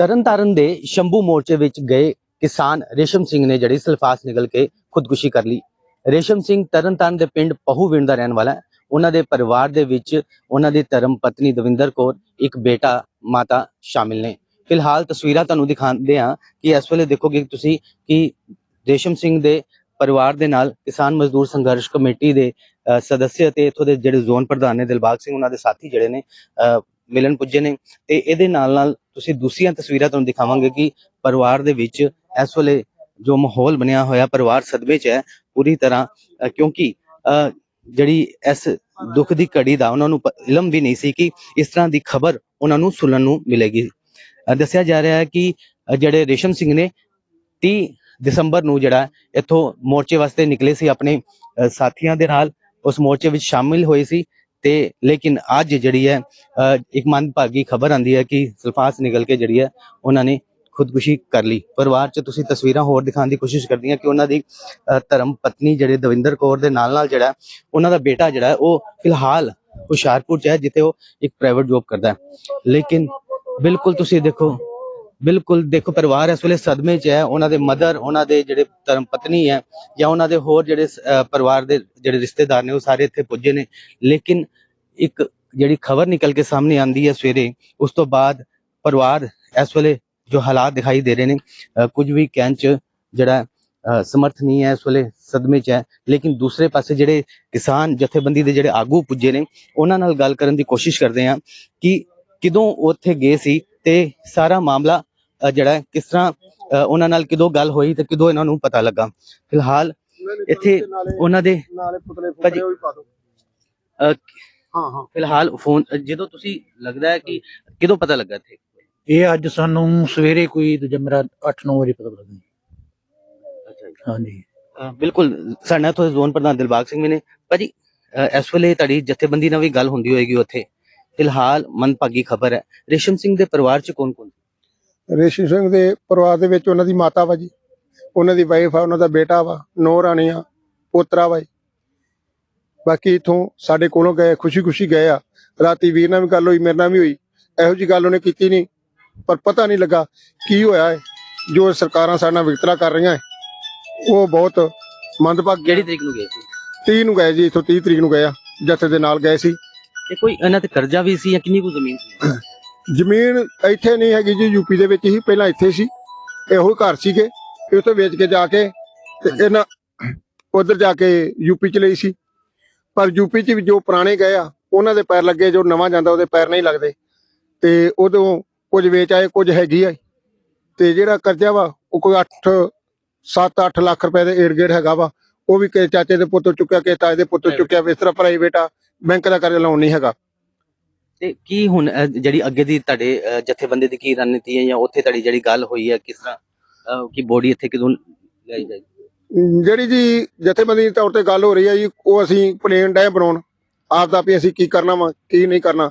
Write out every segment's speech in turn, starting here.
ਤਰਨਤਾਰਨ ਦੇ ਸ਼ੰਭੂ ਮੋਰਚੇ ਵਿੱਚ ਗਏ ਕਿਸਾਨ ਰੇਸ਼ਮ ਸਿੰਘ ਨੇ ਜਿਹੜੀ ਸਲਫਾਸ ਨਿਕਲ ਕੇ ਖੁਦਕੁਸ਼ੀ ਕਰ ਲਈ। ਰੇਸ਼ਮ ਸਿੰਘ ਤਰਨਤਾਰਨ ਦੇ ਪਿੰਡ ਪਹੂਵਿੰਡ ਦਾ ਰਹਿਣ ਵਾਲਾ ਹੈ। ਉਹਨਾਂ ਦੇ ਪਰਿਵਾਰ ਦੇ ਵਿੱਚ ਉਹਨਾਂ ਦੀ ਧਰਮ ਪਤਨੀ ਦਵਿੰਦਰ ਕੌਰ ਇੱਕ ਬੇਟਾ ਮਾਤਾ ਸ਼ਾਮਿਲ ਨੇ। ਫਿਲਹਾਲ ਤਸਵੀਰਾਂ ਤੁਹਾਨੂੰ ਦਿਖਾਉਂਦੇ ਹਾਂ ਕਿ ਇਸ ਵੇਲੇ ਦੇਖੋਗੇ ਤੁਸੀਂ ਕਿ ਰੇਸ਼ਮ ਸਿੰਘ ਦੇ ਪਰਿਵਾਰ ਦੇ ਨਾਲ ਕਿਸਾਨ ਮਜ਼ਦੂਰ ਸੰਘਰਸ਼ ਕਮੇਟੀ ਦੇ ਅ, ਸਦੱਸਿਆ ਤੇ ਇਥੋਂ ਦੇ ਜਿਹੜੇ ਜ਼ੋਨ ਪ੍ਰਧਾਨ ਨੇ ਦਿਲਬਾਗ ਸਿੰਘ ਉਹਨਾਂ ਦੇ ਸਾਥੀ ਜਿਹੜੇ ਨੇ ਅ, ਮਿਲਣ ਪੁੱਜੇ ਨੇ। ਤੇ ਇਹਦੇ ਨਾਲ ਨਾਲ ਤੁਸੀਂ ਦੂਸਰੀਆਂ ਤਸਵੀਰਾਂ ਤੁਹਾਨੂੰ ਦਿਖਾਵਾਂਗੇ ਕਿ ਪਰਿਵਾਰ ਦੇ ਵਿੱਚ ਇਸ ਵੇਲੇ ਜੋ ਮਾਹੌਲ ਬਣਿਆ ਹੋਇਆ, ਪਰਿਵਾਰ ਸਦਮੇ 'ਚ ਹੈ ਪੂਰੀ ਤਰ੍ਹਾਂ। ਕਿਉਂਕਿ ਜਿਹੜੀ ਇਸ ਦੁੱਖ ਦੀ ਘੜੀ ਦਾ ਉਹਨਾਂ ਨੂੰ ਇਲਮ ਵੀ ਨਹੀਂ ਸੀ ਕਿ ਇਸ ਤਰ੍ਹਾਂ ਦੀ ਖਬਰ ਉਹਨਾਂ ਨੂੰ ਸੁਣਨ ਨੂੰ ਮਿਲੇਗੀ। ਦੱਸਿਆ ਜਾ ਰਿਹਾ ਹੈ ਕਿ ਜਿਹੜੇ ਰੇਸ਼ਮ ਸਿੰਘ ਨੇ 30 ਦਸੰਬਰ ਨੂੰ ਜਿਹੜਾ ਇੱਥੋਂ ਮੋਰਚੇ ਵਾਸਤੇ ਨਿਕਲੇ ਸੀ ਆਪਣੇ ਸਾਥੀਆਂ ਦੇ ਨਾਲ, ਉਸ ਮੋਰਚੇ ਵਿੱਚ ਸ਼ਾਮਿਲ ਹੋਏ ਸੀ। ਤੇ ਲੇਕਿਨ ਅੱਜ ਜਿਹੜੀ ਹੈ ਅ, ਇੱਕ ਮੰਦਭਾਗੀ ਖਬਰ ਆਂਦੀ ਹੈ ਕਿ ਸਲਫਾਸ ਨਿਕਲ ਕੇ ਜਿਹੜੀ ਹੈ ਉਹਨਾਂ ਨੇ ਖੁਦਕੁਸ਼ੀ ਕਰ ਲਈ। ਪਰਿਵਾਰ 'ਚ ਤੁਸੀਂ ਤਸਵੀਰਾਂ ਹੋਰ ਦਿਖਾਉਣ ਦੀ ਕੋਸ਼ਿਸ਼ ਕਰਦੀਆਂ ਕਿ ਉਹਨਾਂ ਦੀ ਧਰਮ ਪਤਨੀ ਜਿਹੜੇ ਦਵਿੰਦਰ ਕੌਰ ਦੇ ਨਾਲ ਨਾਲ ਜਿਹੜਾ ਉਹਨਾਂ ਦਾ ਬੇਟਾ ਜਿਹੜਾ ਹੈ, ਉਹ ਫਿਲਹਾਲ ਹੁਸ਼ਿਆਰਪੁਰ 'ਚ ਹੈ ਜਿੱਥੇ ਉਹ ਇੱਕ ਪ੍ਰਾਈਵੇਟ ਜੌਬ ਕਰਦਾ ਹੈ। ਲੇਕਿਨ ਬਿਲਕੁਲ ਤੁਸੀਂ ਦੇਖੋ ਬਿਲਕੁਲ ਦੇਖੋ ਪਰਿਵਾਰ ਇਸ ਵੇਲੇ ਸਦਮੇ 'ਚ ਹੈ। ਉਹਨਾਂ ਦੇ ਮਦਰ ਉਹਨਾਂ ਦੇ ਜਿਹੜੇ ਧਰਮ ਪਤਨੀ ਹੈ ਜਾਂ ਉਹਨਾਂ ਦੇ ਹੋਰ ਜਿਹੜੇ ਪਰਿਵਾਰ ਦੇ ਜਿਹੜੇ ਰਿਸ਼ਤੇਦਾਰ ਨੇ ਉਹ ਸਾਰੇ ਇੱਥੇ ਪੁੱਜੇ ਨੇ। ਲੇਕਿਨ ਇੱਕ ਜਿਹੜੀ ਖਬਰ ਨਿਕਲ ਕੇ ਸਾਹਮਣੇ ਆਂਦੀ ਹੈ ਸਵੇਰੇ ਉਸ ਤੋਂ ਬਾਅਦ ਪਰਿਵਾਰ ਇਸ ਵੇਲੇ ਜੋ ਹਾਲਾਤ ਦਿਖਾਈ ਦੇ ਰਹੇ ਨੇ ਕੁਝ ਵੀ ਕਹਿਣ 'ਚ ਜਿਹੜਾ ਅਹ, ਸਮਰਥ ਨਹੀਂ ਹੈ ਇਸ ਵੇਲੇ ਸਦਮੇ 'ਚ ਹੈ। ਲੇਕਿਨ ਦੂਸਰੇ ਪਾਸੇ ਜਿਹੜੇ ਕਿਸਾਨ ਜਥੇਬੰਦੀ ਦੇ ਜਿਹੜੇ ਆਗੂ ਪੁੱਜੇ ਨੇ ਉਹਨਾਂ ਨਾਲ ਗੱਲ ਕਰਨ ਦੀ ਕੋਸ਼ਿਸ਼ ਕਰਦੇ ਹਾਂ ਕਿ ਕਿਦੋਂ ਉਹ ਉੱਥੇ ਗਏ ਸੀ ਤੇ ਸਾਰਾ ਮਾਮਲਾ ਜਿਹੜਾ ਕਿਸ ਤਰ੍ਹਾਂ ਉਹਨਾਂ ਨਾਲ ਕਿਦੋਂ ਗੱਲ ਹੋਈ ਤੇ ਕਿਦੋਂ ਇਹਨਾਂ ਨੂੰ ਪਤਾ ਲੱਗਾ। ਫਿਲਹਾਲ ਇੱਥੇ ਉਹਨਾਂ ਦੇ ਨਾਲੇ ਪੁਤਲੇ ਭਾਜੀ- ਫੁੱਟੇ ਉਹ ਵੀ ਪਾ ਦਿਓ। ਅਹ, ਹਾਂ ਹਾਂ। ਫਿਲਹਾਲ ਫੋਨ ਜਦੋਂ ਤੁਸੀਂ ਲੱਗਦਾ ਹੈ ਕਿ ਕਿਦੋਂ ਪਤਾ ਲੱਗਾ ਇੱਥੇ? ਇਹ ਅੱਜ ਸਾਨੂੰ ਸਵੇਰੇ ਕੋਈ ਦੂਜਾ ਮੇਰਾ 8-9 ਵਜੇ ਪਤਾ ਲੱਗਾ। ਅੱਛਾ ਜੀ। ਹਾਂਜੀ। ਬਿਲਕੁਲ ਸਾਡੇ ਨਾਲ ਜ਼ੋਨ ਪ੍ਰਧਾਨ ਦਿਲਬਾਗ ਸਿੰਘ ਵੀ ਨੇ। ਭਾਜੀ ਇਸ ਵੇਲੇ ਤੁਹਾਡੀ ਜਥੇਬੰਦੀ ਨਾਲ ਵੀ ਗੱਲ ਹੁੰਦੀ ਹੋਏਗੀ ਉੱਥੇ। ਫਿਲਹਾਲ ਮਨਭਾਗੀ ਖਬਰ ਹੈ। ਰੇਸ਼ਮ ਸਿੰਘ ਦੇ ਪਰਿਵਾਰ ਚ ਕੌਣ ਕੌਣ ਰੇਸ਼ਮ ਸਿੰਘ ਦੇ ਪਰਿਵਾਰ ਦੇ ਵਿੱਚ ਉਹਨਾਂ ਦੀ ਮਾਤਾ ਵਾ ਜੀ। ਉਹਨਾਂ ਦੀ ਵਾਈਫ ਆ ਉਹਨਾਂ ਦਾ ਬੇਟਾ ਵਾ ਨੌ ਰਾਣੀ ਆ ਪੋਤਰਾ ਵਾ ਜੀ। ਬਾਕੀ ਇਥੋਂ ਸਾਡੇ ਕੋਲੋਂ ਗਏ ਖੁਸ਼ੀ-ਖੁਸ਼ੀ ਗਏ ਆ। ਰਾਤੀ ਵੀਰ ਨਾਲ ਵੀ ਗੱਲ ਹੋਈ ਮੇਰੇ ਨਾਲ ਵੀ ਹੋਈ। ਇਹੋ ਜੀ ਗੱਲ ਉਹਨੇ ਕੀਤੀ ਨਹੀਂ ਪਰ ਪਤਾ ਨਹੀਂ ਲੱਗਾ ਕੀ ਹੋਇਆ ਹੈ ਜੋ ਸਰਕਾਰਾਂ ਸਾਡੇ ਨਾਲ ਵਿਤਕਰਾ ਕਰ ਰਹੀਆਂ ਹੈ, ਉਹ ਬਹੁਤ ਮੰਦਭਾਗੀ ਕਿਹੜੀ ਤਰੀਕ ਨੂੰ ਗਏ ਸੀ? 30 ਨੂੰ ਗਏ ਜੀ ਇਥੋਂ 30 ਤਰੀਕ ਨੂੰ ਗਏ ਆ ਜਥੇ ਦੇ ਨਾਲ ਗਏ ਸੀ। ਤੇ ਕੋਈ ਇਹਨਾਂ ਤੇ ਕਰਜ਼ਾ ਵੀ ਸੀ ਜਾਂ ਕਿੰਨੀ ਕੁ ਜ਼ਮੀਨ ਸੀ? ਜ਼ਮੀਨ ਇੱਥੇ ਨਹੀਂ ਹੈਗੀ ਜੀ ਯੂਪੀ ਦੇ ਵਿੱਚ ਹੀ ਪਹਿਲਾਂ ਇੱਥੇ ਸੀ। ਇਹੋ ਘਰ ਸੀਗੇ। ਉੱਥੇ ਵੇਚ ਕੇ ਜਾ ਕੇ ਤੇ ਇਹਨਾਂ ਉਧਰ ਜਾ ਕੇ ਯੂਪੀ ਚ ਲਈ ਸੀ। ਪਰ ਯੂਪੀ ਚ ਵੀ ਜੋ ਪੁਰਾਣੇ ਗਏ ਆ ਉਹਨਾਂ ਦੇ ਪੈਰ ਲੱਗੇ ਜੋ ਨਵਾਂ ਜਾਂਦਾ ਉਹਦੇ ਪੈਰ ਨਹੀਂ ਲੱਗਦੇ। ਤੇ ਉਦੋਂ ਕੁਝ ਵੇਚ ਆਏ ਕੁਝ ਹੈਗੀ ਆ। ਤੇ ਜਿਹੜਾ ਕਰਜ਼ਾ ਵਾ ਉਹ ਕੋਈ 8 7-8 ਲੱਖ ਰੁਪਏ ਦੇ ਏੜ ਗੇੜ ਹੈਗਾ ਵਾ। ਉਹ ਵੀ ਕਿਸੇ ਚਾਚੇ ਦੇ ਪੁੱਤੋਂ ਚੁੱਕਿਆ ਕਿਸੇ ਤਾਏ ਦੇ ਪੁੱਤੋਂ ਚੁੱਕਿਆ। ਇਸ ਤਰ੍ਹਾਂ ਪ੍ਰਾਈਵੇਟ ਆ ਬੈਂਕ ਦਾ ਕਰਜ਼ਾ ਲਾਉਣ ਨਹੀਂ ਹੈਗਾ। ਤੇ ਕੀ ਹੁਣ ਅਹ, ਜਿਹੜੀ ਅੱਗੇ ਦੀ ਤੁਹਾਡੇ ਅਹ, ਜਥੇਬੰਦੀ ਦੀ ਕੀ ਰਣਨੀਤੀ ਹੈ ਜਾਂ ਉੱਥੇ ਤੁਹਾਡੀ ਜਿਹੜੀ ਗੱਲ ਹੋਈ ਹੈ ਕਿਸ ਤਰ੍ਹਾਂ ਅਹ, ਕਿ ਬੋਡੀ ਇੱਥੇ ਕਿਦੋਂ ਲਿਆਈ ਜਾਏਗੀ ਜਿਹੜੀ ਜੀ ਜਥੇਬੰਦੀ ਦੇ ਤੌਰ ਤੇ ਗੱਲ ਹੋ ਰਹੀ ਹੈ ਜੀ ਉਹ ਅਸੀਂ ਪਲੇਨ ਡੈ ਬਣਾਉਣ ਆਪ ਦਾ ਵੀ ਅਸੀਂ ਕੀ ਕਰਨਾ ਵਾ ਕੀ ਨਹੀਂ ਕਰਨਾ।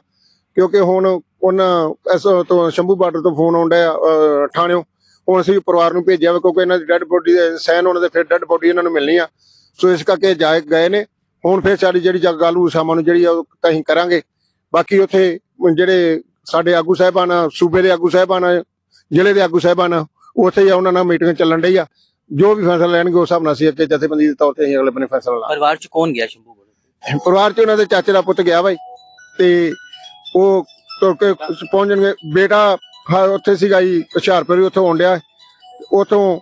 ਕਿਉਂਕਿ ਹੁਣ ਉਹਨਾਂ ਇਸ ਤੋਂ ਸ਼ੰਭੂ ਬਾਰਡਰ ਤੋਂ ਫੋਨ ਆਉਂਦਾ ਆ ਥਾਣਿਓ ਹੁਣ ਅਸੀਂ ਪਰਿਵਾਰ ਨੂੰ ਭੇਜਿਆ ਵਾ ਕਿਉਂਕਿ ਇਹਨਾਂ ਦੀ ਡੈੱਡ ਬੋਡੀ ਦੇ ਸੈਨ ਹੋਣ ਦੇ ਫਿਰ ਡੈੱਡ ਬੋਡੀ ਇਹਨਾਂ ਨੂੰ ਮਿਲਣੀ ਆ। ਸੋ ਇਸ ਕਰਕੇ ਜਾਏ ਗਏ ਨੇ ਹੁਣ ਫਿਰ ਸਾਡੀ ਜਿਹੜੀ ਜਗ ਗੱਲ ਹੋਊ ਸ਼ਾਮਾਂ ਨੂੰ ਜਿਹੜੀ ਆ ਉਹ ਤਾਂ ਅਸੀਂ ਕਰਾਂਗੇ। ਬਾਕੀ ਉੱਥੇ ਜਿਹੜੇ ਸਾਡੇ ਆਗੂ ਸਾਹਿਬਾਨ ਸੂਬੇ ਦੇ ਆਗੂ ਸਾਹਿਬਾਨ ਜ਼ਿਲ੍ਹੇ ਦੇ ਆਗੂ ਸਾਹਿਬਾਨ ਉੱਥੇ ਹੀ ਉਹਨਾਂ ਨਾਲ ਮੀਟਿੰਗ ਚੱਲਣ ਡਈ ਆ। ਜੋ ਵੀ ਫੈਸਲਾ ਲੈਣਗੇ ਉਸ ਹਿਸਾਬ ਨਾਲ ਅਸੀਂ ਅੱਗੇ ਜਥੇਬੰਦੀ ਦੇ ਤੌਰ ਤੇ ਅਸੀਂ ਅਗਲੇ ਬੰਨੇ ਫੈਸਲਾ ਲਾ ਪਰਿਵਾਰ ਚ ਕੌਣ ਗਿਆ ਸ਼ੰਭੂ ਕੋਲ? ਪਰਿਵਾਰ ਚ ਉਹਨਾਂ ਦੇ ਚਾਚੇ ਦਾ ਪੁੱਤ ਗਿਆ ਬਾਈ ਤੇ ਉਹ ਤੁਰ ਕੇ ਪਹੁੰਚ ਜਾਣਗੇ। ਬੇਟਾ ਉੱਥੇ ਸੀਗਾ ਜੀ ਹੁਸ਼ਿਆਰਪੁਰ ਉੱਥੋਂ ਆਉਣ ਡਿਆ। ਉੱਥੋਂ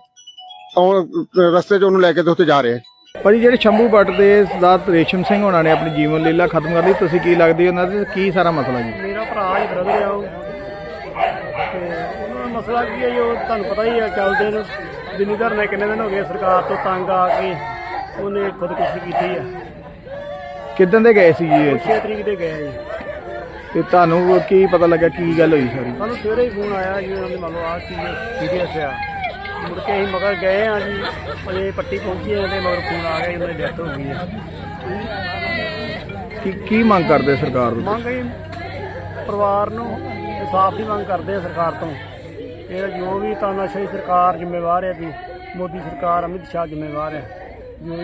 ਰਸਤੇ 'ਚ ਉਹਨੂੰ ਲੈ ਕੇ ਤੇ ਉੱਥੇ ਜਾ ਰਿਹਾ। ਭਾਜੀ ਜਿਹੜੇ ਸ਼ੰਭੂ ਭੱਟ ਦੇ ਸਰਦਾਰ ਰੇਸ਼ਮ ਸਿੰਘ ਹੋਣਾ ਨੇ ਆਪਣੀ ਜੀਵਨ ਲੀਲਾ ਖਤਮ ਕਰ ਲਈ ਤੁਸੀਂ ਕੀ ਲੱਗਦੀ ਉਹਨਾਂ ਦੇ ਕੀ ਸਾਰਾ ਮਸਲਾ ਜੀ? ਮੇਰਾ ਭਰਾ ਹੀ ਬ੍ਰਦਰ ਆ ਉਹ। ਤੇ ਉਹਨਾਂ ਦਾ ਮਸਲਾ ਕੀ ਹੈ ਜੀ ਤੁਹਾਨੂੰ ਪਤਾ ਹੀ ਆ ਚੱਲਦੇ ਨੇ। ਜ਼ਿਮੀਦਾਰ ਨੇ ਕਿੰਨੇ ਦਿਨ ਹੋ ਗਏ ਸਰਕਾਰ ਤੋਂ ਤੰਗ ਆ ਕੇ ਉਹਨੇ ਖੁਦਕੁਸ਼ੀ ਕੀਤੀ ਆ। ਕਿੱਦਾਂ ਦੇ ਗਏ ਸੀ ਜੀ ਇਹ? 6 ਤਰੀਕ ਦੇ ਗਏ ਆ ਜੀ। ਤੇ ਤੁਹਾਨੂੰ ਕੀ ਪਤਾ ਲੱਗਾ ਕੀ ਗੱਲ ਹੋਈ ਸਾਰੀ? ਸਾਨੂੰ ਸਵੇਰੇ ਹੀ ਫੋਨ ਆਇਆ ਜੀ ਉਹਨਾਂ ਦੇ ਮੰਨ ਲਓ ਆਹ ਚੀਜ਼ ਸੀਰੀਅਸ ਆ। ਮੁੜ ਕੇ ਅਸੀਂ ਮਗਰ ਗਏ ਆ ਜੀ ਅਜੇ ਪੱਟੀ ਪਹੁੰਚੀ ਆ ਤੇ ਮਗਰ ਫੋਨ ਆ ਗਿਆ ਜੀ, ਉਹਨਾਂ ਦੀ ਡੈਥ ਹੋ ਗਈ ਆ ਕੀ ਕੀ ਮੰਗ ਕਰਦੇ ਸਰਕਾਰ ਤੋਂ? ਮੰਗ ਅਸੀਂ ਪਰਿਵਾਰ ਨੂੰ ਇਨਸਾਫ ਦੀ ਮੰਗ ਕਰਦੇ ਆ ਸਰਕਾਰ ਤੋਂ। ਇਹ ਜੋ ਵੀ ਤਾਨਾਸ਼ਾਹੀ ਸਰਕਾਰ ਜ਼ਿੰਮੇਵਾਰ ਹੈ ਵੀ ਮੋਦੀ ਸਰਕਾਰ ਅਮਿਤ ਸ਼ਾਹ ਜ਼ਿੰਮੇਵਾਰ ਹੈ। ਜੋ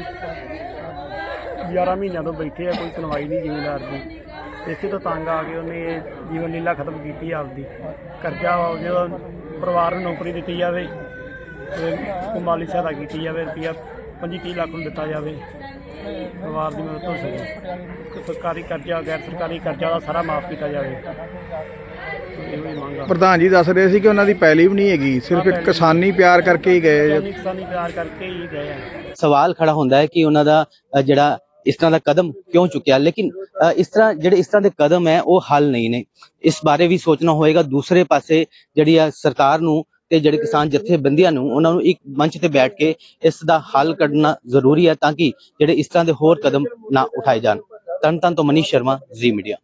11 ਮਹੀਨਿਆਂ ਤੋਂ ਬੈਠੇ ਆ ਕੋਈ ਸੁਣਵਾਈ ਨਹੀਂ ਜ਼ਿਮੀਂਦਾਰ ਦੀ। ਇਸੇ ਤੋਂ ਤੰਗ ਆ ਕੇ ਉਹਨੇ ਇਹ ਜੀਵਨ ਲੀਲਾ ਖਤਮ ਕੀਤੀ ਆਪਦੀ। ਕਰਜ਼ਾ ਹੋ ਗਿਆ ਪਰਿਵਾਰ ਨੂੰ ਨੌਕਰੀ ਦਿੱਤੀ ਜਾਵੇ ਮਾਲੀ ਸਹਾਇਤਾ ਕੀਤੀ ਜਾਵੇ ਰੁਪਈਆ 25 30 ਲੱਖ ਨੂੰ ਦਿੱਤਾ ਜਾਵੇ। ਪਰਿਵਾਰ ਦੀ ਮਦਦ ਹੋ ਸਕੇ ਸਰਕਾਰੀ ਕਰਜ਼ਾ ਗੈਰ ਸਰਕਾਰੀ ਕਰਜ਼ਾ ਦਾ ਸਾਰਾ ਮਾਫ ਕੀਤਾ ਜਾਵੇ। ਇਹੋ ਹੀ ਮੰਗ ਆ। ਪ੍ਰਧਾਨ ਜੀ ਦੱਸ ਰਹੇ ਸੀ ਕਿ ਉਹਨਾਂ ਦੀ ਪੈਲੀ ਵੀ ਨਹੀਂ ਹੈਗੀ ਸਿਰਫ ਇੱਕ ਕਿਸਾਨੀ ਪਿਆਰ ਕਰਕੇ ਹੀ ਗਏ ਕਿਸਾਨੀ ਕਿਸਾਨੀ ਪਿਆਰ ਕਰਕੇ ਹੀ ਗਏ ਆ। ਸਵਾਲ ਖੜਾ ਹੁੰਦਾ ਹੈ ਕਿ ਉਹਨਾਂ ਦਾ ਅ, ਜਿਹੜਾ ਇਸ ਤਰ੍ਹਾਂ ਦਾ ਕਦਮ ਕਿਉਂ ਚੁੱਕਿਆ? ਲੇਕਿਨ ਅ, ਇਸ ਤਰ੍ਹਾਂ ਜਿਹੜੇ ਇਸ ਤਰ੍ਹਾਂ ਦੇ ਕਦਮ ਹੈ ਉਹ ਹੱਲ ਨਹੀਂ ਨੇ। ਇਸ ਬਾਰੇ ਵੀ ਸੋਚਣਾ ਹੋਏਗਾ। ਦੂਸਰੇ ਪਾਸੇ ਜਿਹੜੀ ਆ ਸਰਕਾਰ ਨੂੰ ਤੇ ਜਿਹੜੇ ਕਿਸਾਨ ਜਥੇਬੰਦੀਆਂ ਨੂੰ, ਉਹਨਾਂ ਨੂੰ ਇੱਕ ਮੰਚ ਤੇ ਬੈਠ ਕੇ ਇਸ ਦਾ ਹੱਲ ਕੱਢਣਾ ਜ਼ਰੂਰੀ ਹੈ ਤਾਂ ਕਿ ਜਿਹੜੇ ਇਸ ਤਰ੍ਹਾਂ ਦੇ ਹੋਰ ਕਦਮ ਨਾ ਉਠਾਏ ਜਾਣ। ਤਨ ਤਨ ਤੋਂ ਮਨੀਸ਼ ਸ਼ਰਮਾ, ਜ਼ੀ ਮੀਡੀਆ।